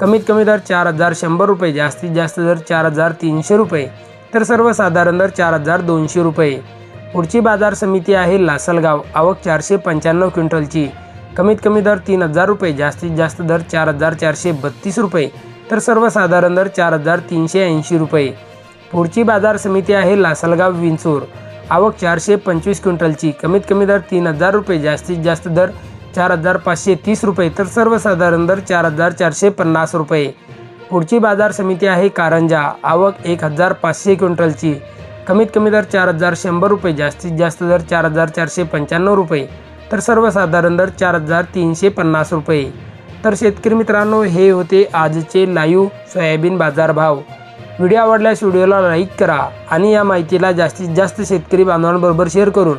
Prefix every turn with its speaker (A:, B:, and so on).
A: कमीत कमी दर चार हजार शंभर रुपये जास्तीत जास्त दर चार हजार तीनशे रुपये तर सर्वसाधारण दर चार हजार दोनशे रुपये. पुढची बाजार समिती आहे लासलगाव आवक चारशे पंच्याण्णव क्विंटलची. कमीत कमी दर तीन हजार रुपये जास्तीत जास्त दर चार हजार चारशे बत्तीस रुपये तर सर्वसाधारण दर चार हजार तीनशे ऐंशी रुपये. पुढची बाजार समिती आहे लासलगाव विंचूर आवक चारशे पंचवीस क्विंटलची. कमीत कमी दर तीन हजार रुपये जास्तीत जास्त दर चार हजार पाचशे तीस रुपये. तर सर्वसाधारण दर चार हजार चारशे पन्नास रुपये. पुढची बाजार समिती आहे कारंजा. आवक एक हजार पाचशे क्विंटलची. कमीत कमी दर चार हजार शंभर रुपये. जास्तीत जास्त दर चार हजार चारशे पंच्याण्णव रुपये. तर सर्वसाधारण दर चार हजार तीनशे पन्नास रुपये. तर शेतकरी मित्रांनो हे होते आजचे लाईव्ह सोयाबीन बाजारभाव. व्हिडिओ आवडल्यास व्हिडिओला लाईक करा आणि या माहितीला जास्तीत जास्त शेतकरी बांधवांबरोबर शेअर करून